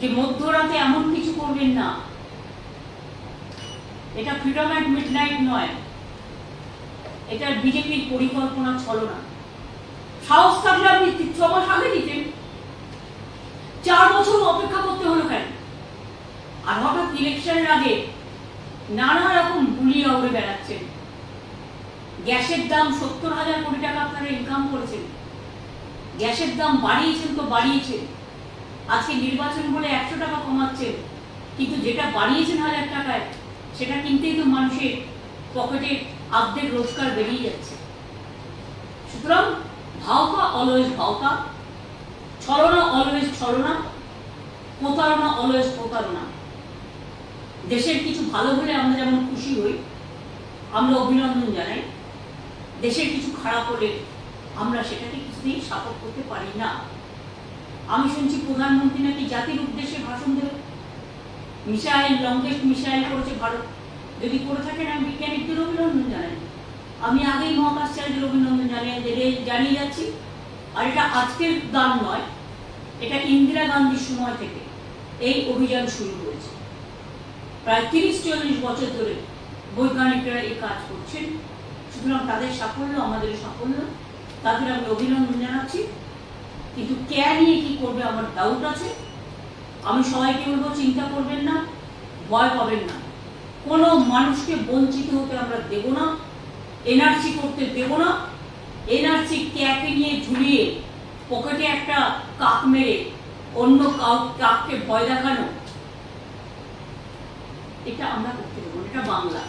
যে মধ্যরাতে এমন কিছু করবেন না। এটা ফ্রিডম অ্যাট মিডনাইট নয়। এটা বিজেপির পরিকল্পনা ছলনা। সাহস থাকলে আপনি ছ মাস আগে দিতেন। চার বছর অপেক্ষা করতে হলো কেন? আর হঠাৎ ইলেকশনের আগে নানা রকম গুলিয়ে উড়ে বেড়াচ্ছেন। গ্যাসের দাম সত্তর হাজার কোটি টাকা আপনারা ইনকাম করেছেন। গ্যাসের দাম বাড়িয়েছেন তো বাড়িয়েছেন। আজকে নির্বাচন বলে একশো টাকা কমাচ্ছেন কিন্তু যেটা বাড়িয়েছেন হাজার টাকায়, সেটা কিনতেই তো মানুষের পকেটে অর্ধেক রোজগার বেরিয়ে যাচ্ছে। সুতরাং ভাওতা অলওয়েজ ভাওতা ছলনা অলওয়েজ ছলনা, প্রতারণা অলওয়েজ প্রতারণা। দেশের কিছু ভালো হলে আমরা যেমন খুশি হই, আমরা অভিনন্দন জানাই। দেশের কিছু খারাপ হলে আমরা সেটাকে কিছুতেই সাপোর্ট করতে পারি না। আমি শুনছি প্রধানমন্ত্রী নাকি জাতির উদ্দেশ্যে ভাষণ দেবে। মিসাইল লঙ্গেস্ট মিসাইল করেছে ভারত। যদি করে থাকেন, আমি বিজ্ঞানীদের অভিনন্দন জানাই। আমি আগেই মহাকাশচারীদের অভিনন্দন জানিয়ে জেনে- জানিয়ে যাচ্ছি। আর এটা আজকের গান নয়, এটা ইন্দিরা গান্ধীর সময় থেকে এই অভিযান শুরু হয়েছে। প্রায় তিরিশ, চল্লিশ বছর ধরে বৈজ্ঞানিকরা এই কাজ করছেন। সুতরাং তাদের সাফল্য, আমাদের সাফল্য, তাদের আমি অভিনন্দন জানাচ্ছি। কিন্তু কে নিয়ে কি করবে আমার ডাউট আছে? আমি সবাইকে বলব, চিন্তা করবেন না, ভয় পাবেন না। কোনো মানুষকে বঞ্চিত হতে আমরা দেব না এনআরসি করতে দেব না। এনআরসি ক্যাকে নিয়ে ঝুলিয়ে পকেটে একটা কাক মেরে অন্য কাককে ভয় দেখানো, এটা আমরা করতে দেবো এটা বাংলা।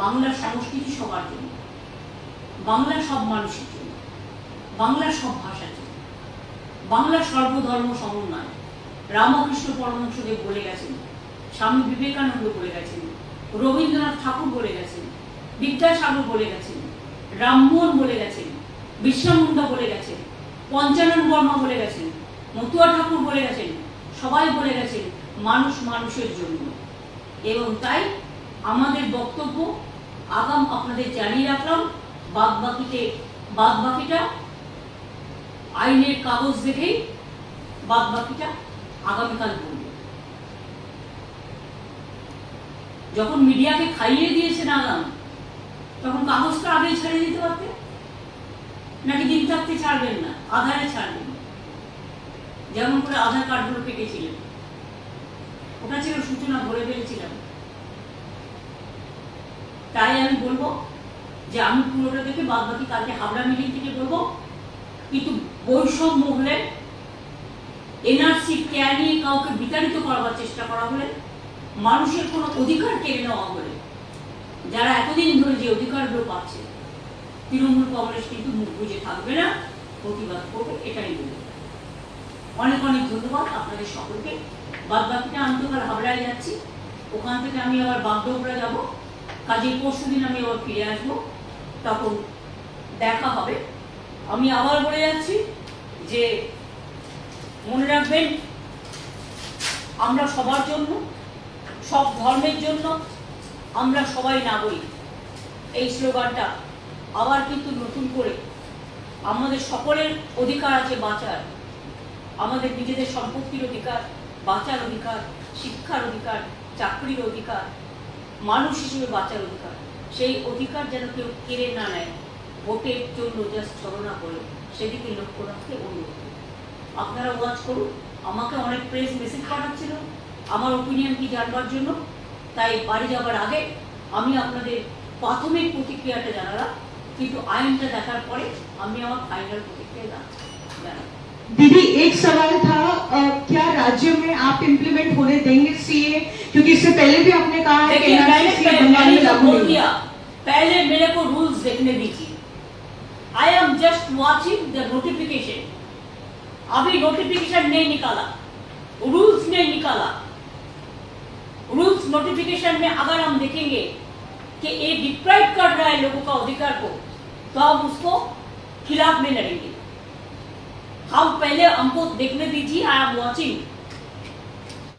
বাংলার সংস্কৃতি সবার জন্য। বাংলার সব মানুষের জন্য। বাংলার সব ভাষার বাংলার সর্বধর্ম সমন্বয়। রামকৃষ্ণ পরমহংসদেব বলে গেছেন, স্বামী বিবেকানন্দ বলে গেছেন, রবীন্দ্রনাথ ঠাকুর বলে গেছেন, বিদ্যাসাগর বলে গেছেন রামমোহন বলে গেছেন, বিশ্বামুন্ডা বলে গেছেন, পঞ্চানন বর্মা বলে গেছেন, মতুয়া ঠাকুর বলে গেছেন, সবাই বলে গেছেন মানুষ মানুষের জন্য। এবং তাই আমাদের বক্তব্য আগাম আপনাদের জানিয়ে রাখলাম। বাদ বাকিতে বাদ বাকিটা আইনের কাগজ দেখেই বাদ বাকিটা আগামীকাল বলব। যখন মিডিয়াকে খাইয়ে দিয়েছেন আগাম তখন কাগজটা আগেই ছেড়ে দিতে পারতেন নাকি দিন থাকতে ছাড়বেন না, আধারে ছাড়বেন যেমন করে আধার কার্ডগুলো পেকেছিলেন। ওটা ছিল সূচনা, ভরে ফেলেছিলাম। তাই আমি বলব যে আমি পুরোটা দেখে বাদ বাকি কালকে হাবড়া মিটিং থেকে বলব, কিন্তু বৈষম্য হলে এনআরসি কেয়ার নিয়ে কাউকে বিতাড়িত করবার চেষ্টা করা হলে মানুষের কোনো অধিকার কেড়ে নেওয়া হলে, যারা এতদিন ধরে যে অধিকারগুলো পাচ্ছে, তৃণমূল কংগ্রেস কিন্তু মুখ বুঝে থাকবে না, প্রতিবাদ করবে, এটাই বলব। অনেক অনেক ধন্যবাদ আপনাদের সকলকে। বাদ বাকিটা আমি তো হাবড়ায় যাচ্ছি। ওখান থেকে আমি আবার বাগডোগরা যাব। কাজের পরশু দিন আমি আবার ফিরে আসব। তখন দেখা হবে। আমি আবার বলে যাচ্ছি যে মনে রাখবেন, আমরা সবার জন্য, সব ধর্মের জন্য আমরা সবাই নাগরিক। এই স্লোগানটা আবার কিন্তু নতুন করে আমাদের সকলের অধিকার আছে বাঁচার। আমাদের নিজেদের সম্পত্তির অধিকার, বাঁচার অধিকার, শিক্ষার অধিকার, চাকরির অধিকার, মানুষ হিসেবে বাঁচার অধিকার। সেই অধিকার যেন কেউ কেড়ে না নেয়। ভোটের জন্য জাস্ট ছলনা করে সেদিকে লক্ষ্য রাখতে অনুরোধ করি। আপনারা ওয়াচ করুন আমাকে অনেক প্রেস মেসেজ পাঠাচ্ছিল আমার ওপিনিয়ন কি জানবার জন্য তাই বাড়ি যাবার আগে আমি আপনাদের প্রাথমিক প্রতিক্রিয়াটা জানালাম কিন্তু আইনটা দেখার পরে আমি আমার ফাইনাল প্রতিক্রিয়া জানাচ্ছি জানাবো दीदी एक सवाल था अ, क्या राज्य में आप इम्प्लीमेंट होने देंगे सीए क्योंकि इससे पहले भी आपने कहा है कि देखिए मैंने NRC पहले बंगाल में मैंने लागू बोल नहीं दिया है। पहले मेरे को रूल्स देखने दीजिए I am just watching the notification अभी नोटिफिकेशन नहीं निकाला। रूल्स नहीं निकाला। रूल्स नोटिफिकेशन में अगर हम देखेंगे कि ये डिप्राइव कर रहा है लोगों का अधिकार को तो हम उसको खिलाफ में लड़ेंगे। हम पहले हमको देखने दीजिए आई एम वॉचिंग